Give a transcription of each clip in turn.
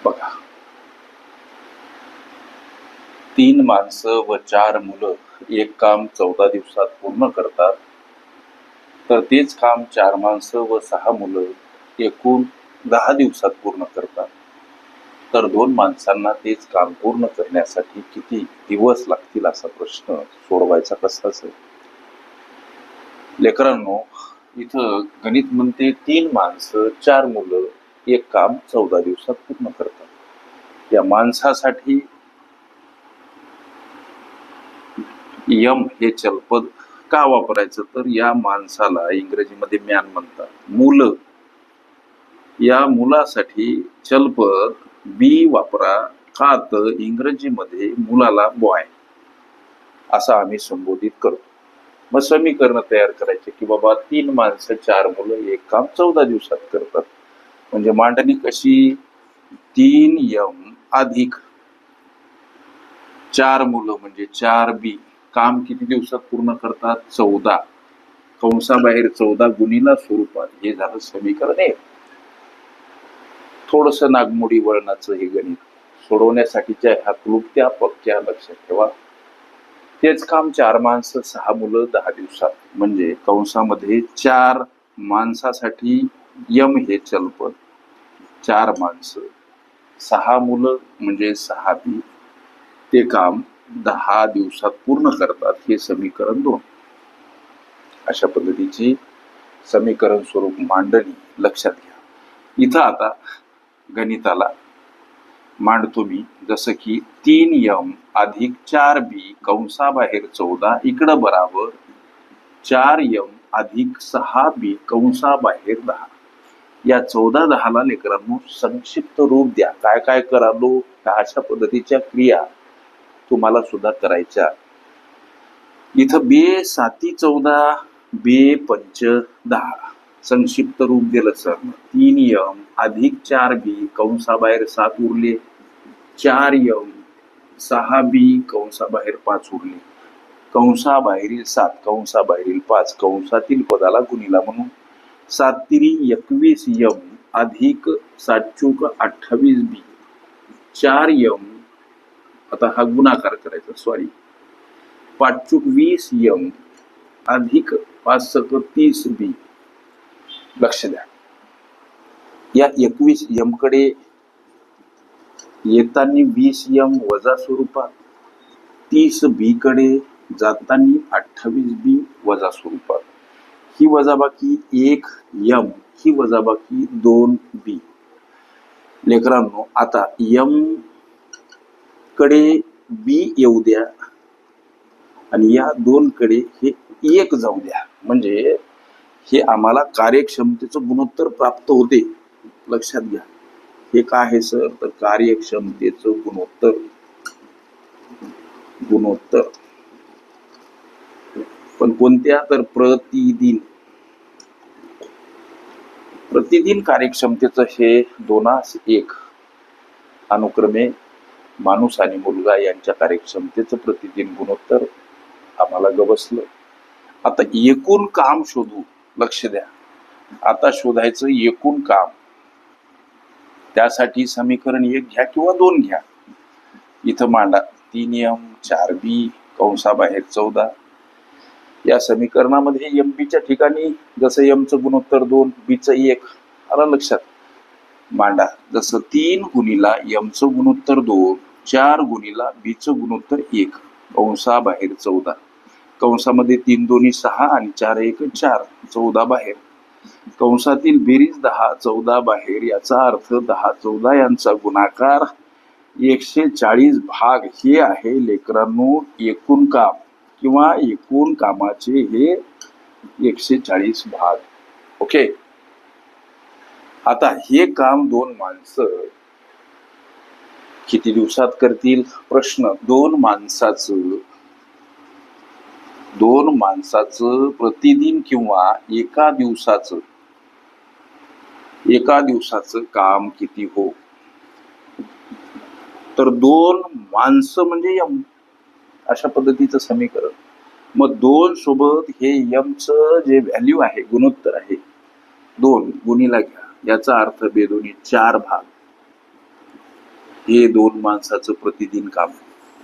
बघा. तीन माणसं व चार मुलं एक काम चौदा दिवसात पूर्ण करतात. तर तेच काम चार माणसं व सहा मुलं एकूण दहा दिवसात पूर्ण करतात. तर दोन माणसांना तेच काम पूर्ण करण्यासाठी किती दिवस लागतील असा प्रश्न सोडवायचा कसा असेल लेकरांनो इथं गणित म्हणते तीन माणसं चार मुलं एक काम चौदा दिवसात पूर्ण करतात. या माणसासाठी यम हे चलपद का वापरायचं? तर या माणसाला इंग्रजीमध्ये मॅन म्हणतात. मुलं. या मुलासाठी चलपद बी वापरा का तर इंग्रजीमध्ये मुलाला बॉय. असं आम्ही संबोधित करतो. मग समीकरण तयार करायचे की बाबा तीन माणसं चार मुलं एक काम चौदा दिवसात करतात. म्हणजे मांडणी कशी? तीन यम अधिक चार मुलं म्हणजे चार बी. काम किती दिवसात पूर्ण करतात? चौदा. कंसाबाहेर चौदा गुणीला स्वरूपात. हे झालं समीकरण एक. थोडस नागमोडी वळणाचं हे गणित. सोडवण्यासाठीच्या ह्या क्लुप्त्या पक्क्या लक्षात ठेवा. तेच काम चार माणसं सहा मुलं दहा दिवसात. म्हणजे कंसामध्ये चार माणसासाठी यम हे चलपद. चार माणसं. सहा मुलं म्हणजे सहा बी ते काम दहा दिवसात पूर्ण करतात. हे समीकरण दोन. अशा पद्धतीची समीकरण स्वरूप मांडणी लक्षात घ्या. इथं आता गणिताला मांडतो मी. जसं की तीन यम अधिक चार बी कंसाबाहेर चौदा इकडं बराबर चार यम अधिक सहा बी कंसाबाहेर दहा. या चौदा दहाला लेकरांनो संक्षिप्त रूप द्या. काय काय करालो? अशा पद्धतीच्या क्रिया तुम्हाला सुद्धा करायच्या. इथं बे साती चौदा बे पंच दहा. संक्षिप्त रूप दिलं सर. तीन यम अधिक चार बी कंसाबाहेर सात उरले. चार यम सहा बी कंसाबाहेर पाच उरले. कंसाबाहेरील सात कंसाबाहेरील पाच. कंसातील पदाला गुणिला म्हणून सातिरी एकवीस यम अधिक सातचूक अठ्ठावीस बी. चार यम. आता हा गुणाकार करायचा सॉरी पाचचूक वीस यम अधिक पाच सक तीस बी. लक्ष द्या. या एकवीस यमकडे येताना वीस यम वजा स्वरूपात तीस बी कडे जाताना अठ्ठावीस बी वजा स्वरूपात. ही वजाबाकी एक यम. ही वजाबाकी दोन बी. लेकरांनो आता यमकडे बी येऊ द्या आणि या दोन कडे हे एक जाऊ द्या. म्हणजे हे आम्हाला कार्यक्षमतेचं गुणोत्तर प्राप्त होते. लक्षात घ्या. हे काय आहे सर? तर कार्यक्षमतेचं गुणोत्तर. गुणोत्तर. पण कोणत्या? तर प्रतिदिन. प्रतिदिन कार्यक्षमतेचं हे दोनास एक अनुक्रमे माणूस आणि मुलगा यांच्या कार्यक्षमतेचं प्रतिदिन गुणोत्तर आम्हाला गवसलं. आता एकूण काम शोधू लक्ष द्या. आता शोधायचं एकूण काम. त्यासाठी समीकरण एक घ्या किंवा दोन घ्या. इथं मांडा. तीन एम चार बी कंसाबाहेर चौदा. या समीकरणामध्ये एम बीच्या ठिकाणी जसं यमचं गुणोत्तर दोन बीचं एक आलं लक्षात? मांडा. जसं तीन गुणीला यमचं गुणोत्तर दोन चार गुणीला बीचं गुणोत्तर एक. कंसाबाहेर चौदा. कंसामध्ये तीन दोन्ही सहा आणि चार एक चार चौदा बाहेर. कंसातील बेरीज दहा चौदा बाहेर याचा अर्थ दहा चौदा यांचा गुणाकार एकशे चाळीस भाग हे आहे लेकरांनो एकूण काम. किंवा एकूण कामाचे हे एकशे चाळीस भाग. ओके आता हे काम दोन माणसं किती दिवसात करतील? प्रश्न. दोन माणसाचं दोन माणसाचं प्रतिदिन किंवा एका दिवसाचं एका दिवसाचं काम किती हो? तर दोन माणसं म्हणजे अशा पद्धतीचं समीकरण. मग दोन सोबत हे यमचं जे व्हॅल्यू आहे गुणोत्तर आहे दोन गुणीला घ्या. याचा अर्थ बेदोनी चार भाग. हे दोन माणसाचं प्रतिदिन काम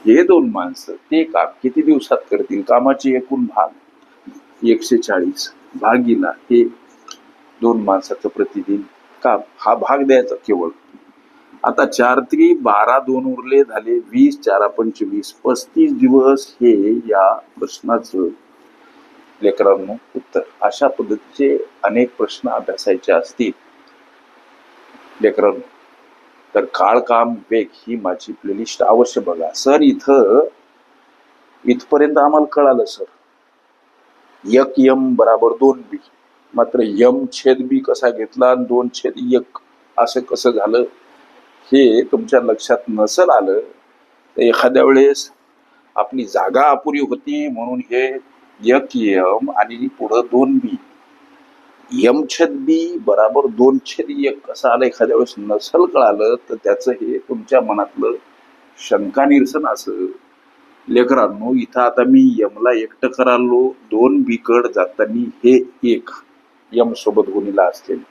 हे दोन माणसं ते काम किती दिवसात करतील? कामाचे एकूण भाग एकशे चाळीस. भागीला हे दोन माणसाचं प्रतिदिन काम. हा भाग द्यायचा केवळ. आता चार त्री बारा दोन उरले झाले वीस चारा पंचवीस पस्तीस दिवस हे या प्रश्नाचं लेकरांनो उत्तर. अशा पद्धतीचे अनेक प्रश्न अभ्यासायचे असतील. लेकरांनो तर काळ काम वेग ही माझी प्लेलिस्ट अवश्य बघा. सर इथं इथपर्यंत आम्हाला कळालं सर. एक यम बराबर दोन बी. मात्र यम छेद बी कसा घेतला आणि दोन छेद एक असं कसं झालं? हे तुमच्या लक्षात नसल आलं तर एखाद्या वेळेस आपली जागा अपुरी होती म्हणून हे एक यम आणि पुढं दोन बी. यम छेद बी बराबर दोन छेद एक कसं आलं एखाद्या वेळेस नसल कळालं तर त्याचं हे तुमच्या मनातलं शंका निरसन असं. लेकरांनो इथं आता मी यमला एकटं करालो दोन बीकड जाताना हे एक यम सोबत गुणीला असलेलं.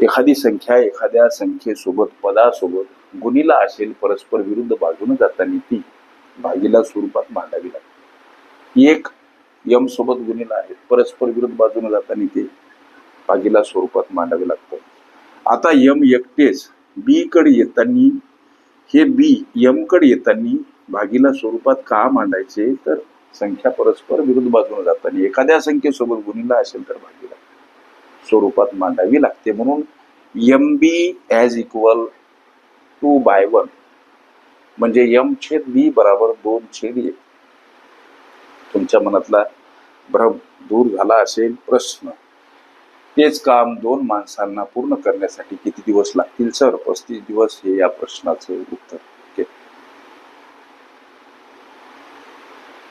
एखादी संख्या एखाद्या संख्येसोबत पदासोबत गुणीला असेल परस्पर विरुद्ध बाजूने जाताना ती भागीला स्वरूपात मांडावी लागते. एक यम सोबत गुणीला आहे परस्पर विरुद्ध बाजूने जाताना ते भागीला स्वरूपात मांडावे लागतं. आता यम एकटेच बी कडे येताना हे बी यमकडे येताना भागीला स्वरूपात का मांडायचे? तर संख्या परस्पर विरुद्ध बाजूने जाताना एखाद्या संख्येसोबत गुणीला असेल तर भागीला. स्वरूपात मांडावी लागते. म्हणून M B as equal to by one म्हणजे यम छेद बी बराबर दोन छेद एक. तुमच्या मनातला भ्रम दूर झाला असेल प्रश्न. तेच काम दोन माणसांना पूर्ण करण्यासाठी किती दिवस लागतील? सर पस्तीस दिवस हे या प्रश्नाचं उत्तर.